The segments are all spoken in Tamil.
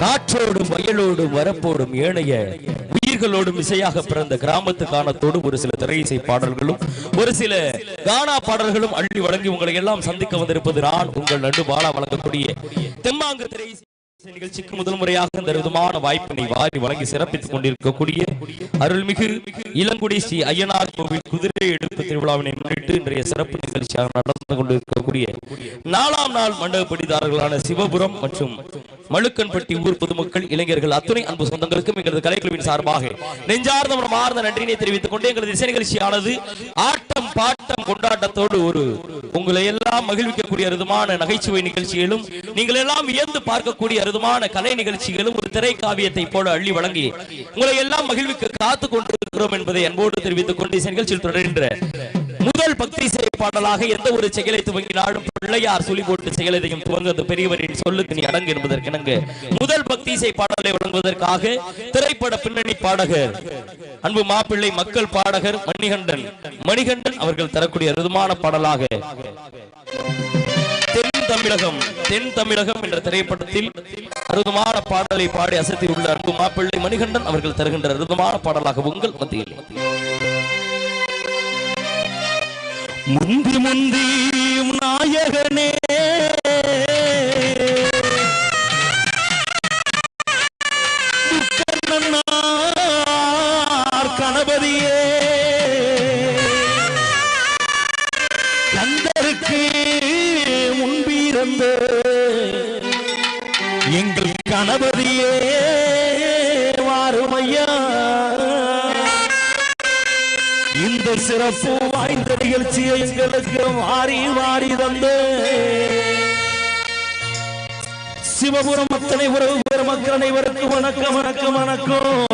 காற்றோடும் வயலோடும் வரப்போடும் ஏனைய உயிர்களோடும் இசையாக பிறந்த கிராமத்து கானத்தோடு ஒரு சில திரை இசை பாடல்களும் ஒரு சில கானா பாடல்களும் அள்ளி வழங்கி உங்களை எல்லாம் சந்திக்க வந்திருப்பது நான் உங்கள் நண்டு பாலா வழங்கக்கூடிய தெம்மாங்கு திரை நிகழ்ச்சிக்கு முதல் முறையாக இந்த விதமான வாய்ப்பினை வாரி வழங்கி சிறப்பித்துக் கொண்டிருக்கக்கூடிய அருள்மிகு இளங்குடி ஸ்ரீ ஐயனார் கோவில் குதிரை எடுப்பு திருவிழாவினை முன்னிட்டு இன்றைய சிறப்பு நிகழ்ச்சியாக நடந்து கொண்டிருக்கக்கூடிய நாலாம் நாள் மண்டபப்படிதாரர்களான சிவபுரம் மற்றும் மழுக்கன்பட்டி ஊர் பொதுமக்கள் இளைஞர்கள் அத்துணை அன்பு சொந்தங்களுக்கும் எங்களது கலைக்குழுவின் சார்பாக நெஞ்சார்ந்த மனமார்ந்த நன்றினை தெரிவித்துக் கொண்டு எங்களது இசை நிகழ்ச்சியானது ஆட்டம் பாட்டம் கொண்டாட்டத்தோடு ஒரு உங்களை எல்லாம் மகிழ்விக்கக்கூடிய விதமான நகைச்சுவை நிகழ்ச்சிகளும் நீங்கள் எல்லாம் வியந்து பார்க்கக்கூடிய அற்புதமான கலை நிகழ்ச்சிகளும் ஒரு திரை காவியத்தை போல அள்ளி வழங்கி உங்களை எல்லாம் மகிழ்வுக்கு காத்து கொண்டிருக்கிறோம் என்பதை அன்போடு தெரிவித்துக் கொண்டு நிகழ்ச்சியில் தொடர்கின்ற முதல் பக்தி செய்ய பாடலாக எந்த ஒரு செயலை துவங்கினாலும் பிள்ளையார் சொல்லி போட்டு செயலதையும் துவங்குவது பெரியவரின் சொல்லுக்கு நீ அடங்கு என்பதற்கிணங்க முதல் பக்தி இசை பாடலை வழங்குவதற்காக திரைப்பட பின்னணி பாடகர் அன்பு மாப்பிள்ளை மக்கள் பாடகர் மணிகண்டன் மணிகண்டன் அவர்கள் தரக்கூடிய அருதமான பாடலாக தமிழகம் தென் தமிழகம் என்ற திரைப்படத்தில் அருதமான பாடலை பாடி அசத்தியுள்ள அன்பு மாப்பிள்ளை மணிகண்டன் அவர்கள் தருகின்ற அருதமான பாடலாக உங்கள் மத்தியில். முந்தி முந்தி நாயகனே சிறப்பு வாய்ந்த நிகழ்ச்சியை எங்களுக்கு மாறி மாறி தந்து. சிவபுரம் அத்தனை உறவு பெற மக்கள் அனைவருக்கும் வணக்கம் வணக்கம் வணக்கம்.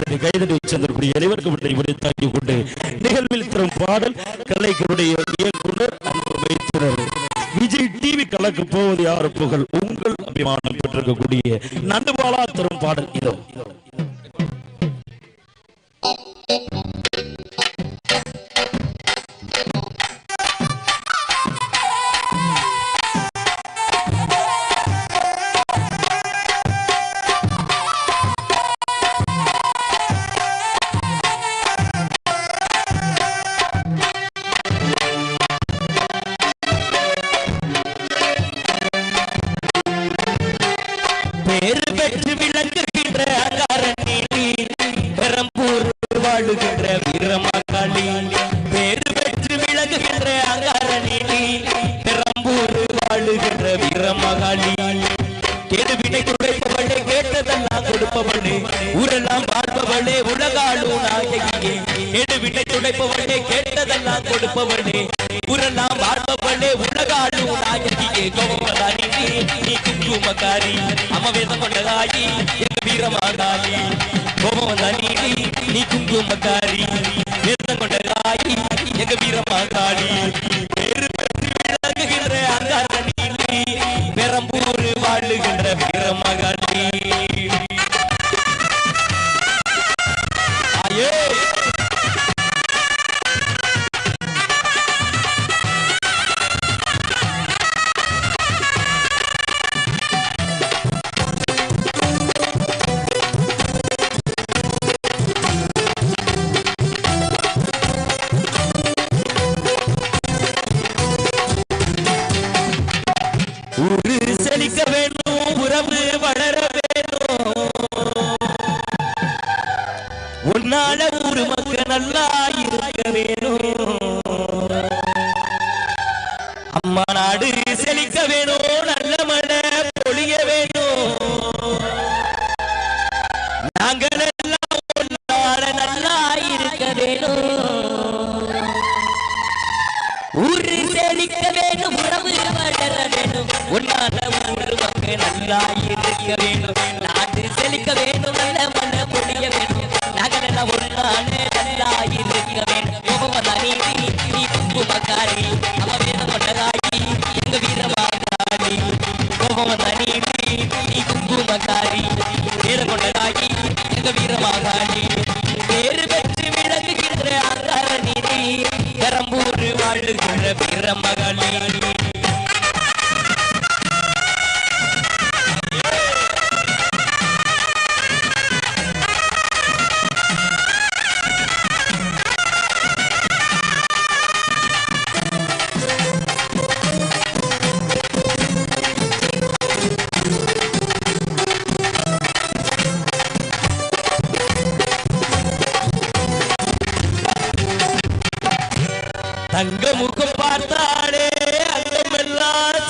கைதட்டி கைதடி கைதட்டி சென்றக்கூடிய அனைவருக்கும் விட்டை விடுத்தாக்கிக் கொண்டு நிகழ்வில் தரும் பாடல் கலைக்குடைய இயக்குனர் அன்பு வைத்தினர் விஜய் டிவி கலக்கு போவது யார் புகழ் உங்கள் அபிமானம் பெற்றிருக்கக்கூடிய நண்டுபாலா தரும் பாடல் இதோ Thank you. பெற்று விளங்குகின்ற அங்காரணி பெரம்பூர் வாழுகின்ற வீரமாக்காளி. பேரு பெற்று விளங்குகின்ற அங்காரணி பெரம்பூர் வாழுகின்ற வீரமாகாளி கேடு வினை கேட்டதெல்லாம் கொடுப்பவளே. ஊரெல்லாம் வாழ்பவளே உலகாளும் நாயகியே. கேடு துடைப்பவளே கேட்டதெல்லாம் கொடுப்பவளே. ஊரெல்லாம் வாழ்பவளே உலகாளும் நாயகியே. கோமராணி குங்குமக்காரி அம்ம வேதம் கொண்டதாயி எங்க வீரமாகாயி கோபம் நீ நீ குங்குமக்காரி. அதனால ஊரு மக்கள் நல்லா இருக்க வேணும். அம்மா நாடு செழிக்க வேணும் நல்ல மழை பொழிய வேணும். நாங்கள் எல்லாம் உன்னால நல்லா இருக்க வேணும். ஊரு செழிக்க வேணும் உறவு வளர வேணும். உன்னால ஊரு மக்கள் நல்லா இருக்க வேணும். நாடு செழிக்க வேணும் நல்ல கொண்டதாரி நம்ம வீரம் கொண்டதாரி எங்க வீரமாகாரி கோபம் வந்தாரி நீ குங்குமக்காரி வீரம் கொண்டதாரி எங்க வீரமாகாரி வேறு பெற்று விளங்குகின்ற அங்கார பிற மகளிர்